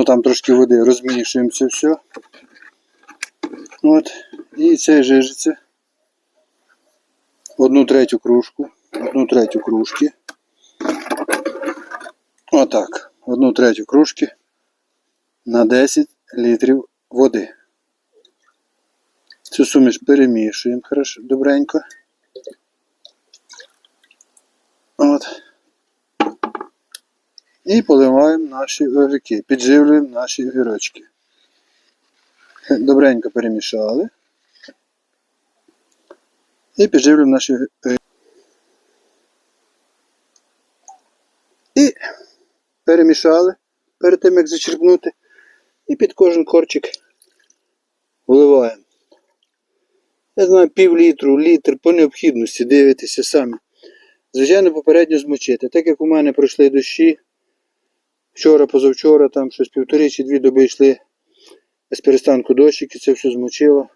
Ну там трошки води, розмішуємо це все. От. І це жижиться. Одну третю кружку. Одну третю кружки. Отак. Одну третю кружки на 10 літрів води. Цю суміш перемішуємо добренько. От. І поливаємо наші огірки, підживлюємо наші огірочки. Добренько перемішали. І підживлюємо наші огірки. І перемішали перед тим, як зачерпнути. І під кожен корчик вливаємо. Я знаю, пів літру, літр по необхідності, дивитеся самі. Звичайно, попередньо змочити. Так як у мене пройшли дощі, вчора, позавчора, там щось півтори чи дві доби йшли з перестанку дощики, це все змочило.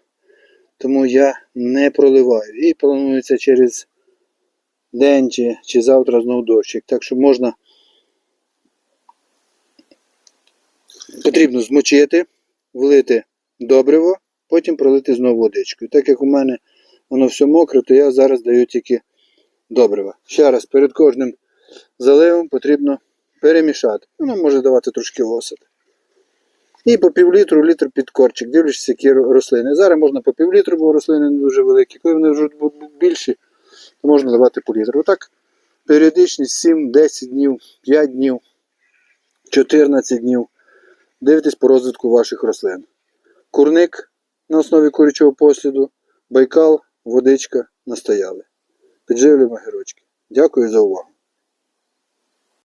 Тому я не проливаю. І планується через день чи, чи завтра знов дощик. Так що можна потрібно змочити, влити добриво, потім пролити знову водичкою. Так як у мене воно все мокре, то я зараз даю тільки добрива. Ще раз, перед кожним заливом потрібно перемішати. Воно може давати трошки осад. І по півлітру, літр під корчик, дивлячись, які рослини. Зараз можна по півлітру, бо рослини не дуже великі. Коли вони вже будуть більші, то можна давати по літру. Отак періодичність 7-10 днів, 5 днів, 14 днів. Дивитесь по розвитку ваших рослин. Курник на основі курячого посліду, байкал, водичка настояли. Підживлюємо гірочки. Дякую за увагу.